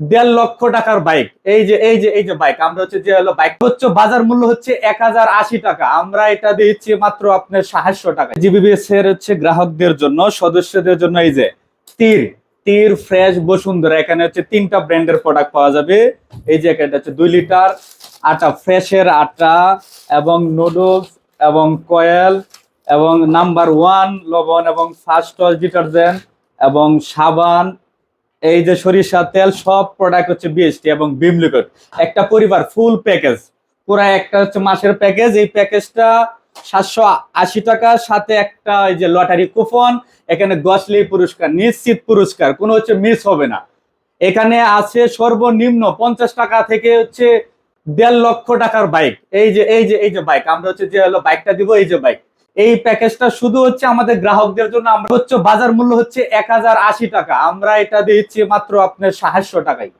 দেড় লক্ষ টাকার বাইক এই যে এই যে এই যে বাইক আমরা হচ্ছে যে হলো বাইক হচ্ছে বাজার মূল্য হচ্ছে এক হাজার আশি টাকা। আমরা এটা দিচ্ছি মাত্র আপনার সাতশো টাকা। জিবিবিএস এর হচ্ছে গ্রাহকদের জন্য, সদস্যদের জন্য এই যে তীর। তীর, ফ্রেশ বসুন্ধরা। এখানে হচ্ছে তিনটা ব্র্যান্ডের প্রোডাক্ট পাওয়া যাবে। এই যে এটা হচ্ছে দুই লিটার আটা, ফ্রেশের আটা এবং নুডলস এবং কয়েল এবং নাম্বার ওয়ান লবণ এবং ফার্স্ট ডিটারজেন্ট এবং সাবান এই যে সরিষা তেল, সব প্রোডাক্ট হচ্ছে বিএসটি এবং বিম লিকুইড একটা পরিবার ফুল প্যাকেজ পুরো একটা হচ্ছে মাসের প্যাকেজ এই প্যাকেজটা সাতশো আশি টাকা, সাথে একটা এই যে লটারি কুপন এখানে গসলি পুরস্কার, নিশ্চিত পুরস্কার। কোনো হচ্ছে মিস হবে না। এখানে আছে সর্বনিম্ন পঞ্চাশ টাকা থেকে হচ্ছে দেড় লক্ষ টাকার বাইক এই যে এই যে এই যে বাইক আমরা হচ্ছে যে হলো বাইকটা দিব, এই যে বাইক এই প্যাকেজটা শুধু হচ্ছে আমাদের গ্রাহকদের জন্য। আমরা হচ্ছে বাজার মূল্য হচ্ছে এক হাজার আশি টাকা। আমরা এটা দিচ্ছি মাত্র আপনার সাতশো টাকায়।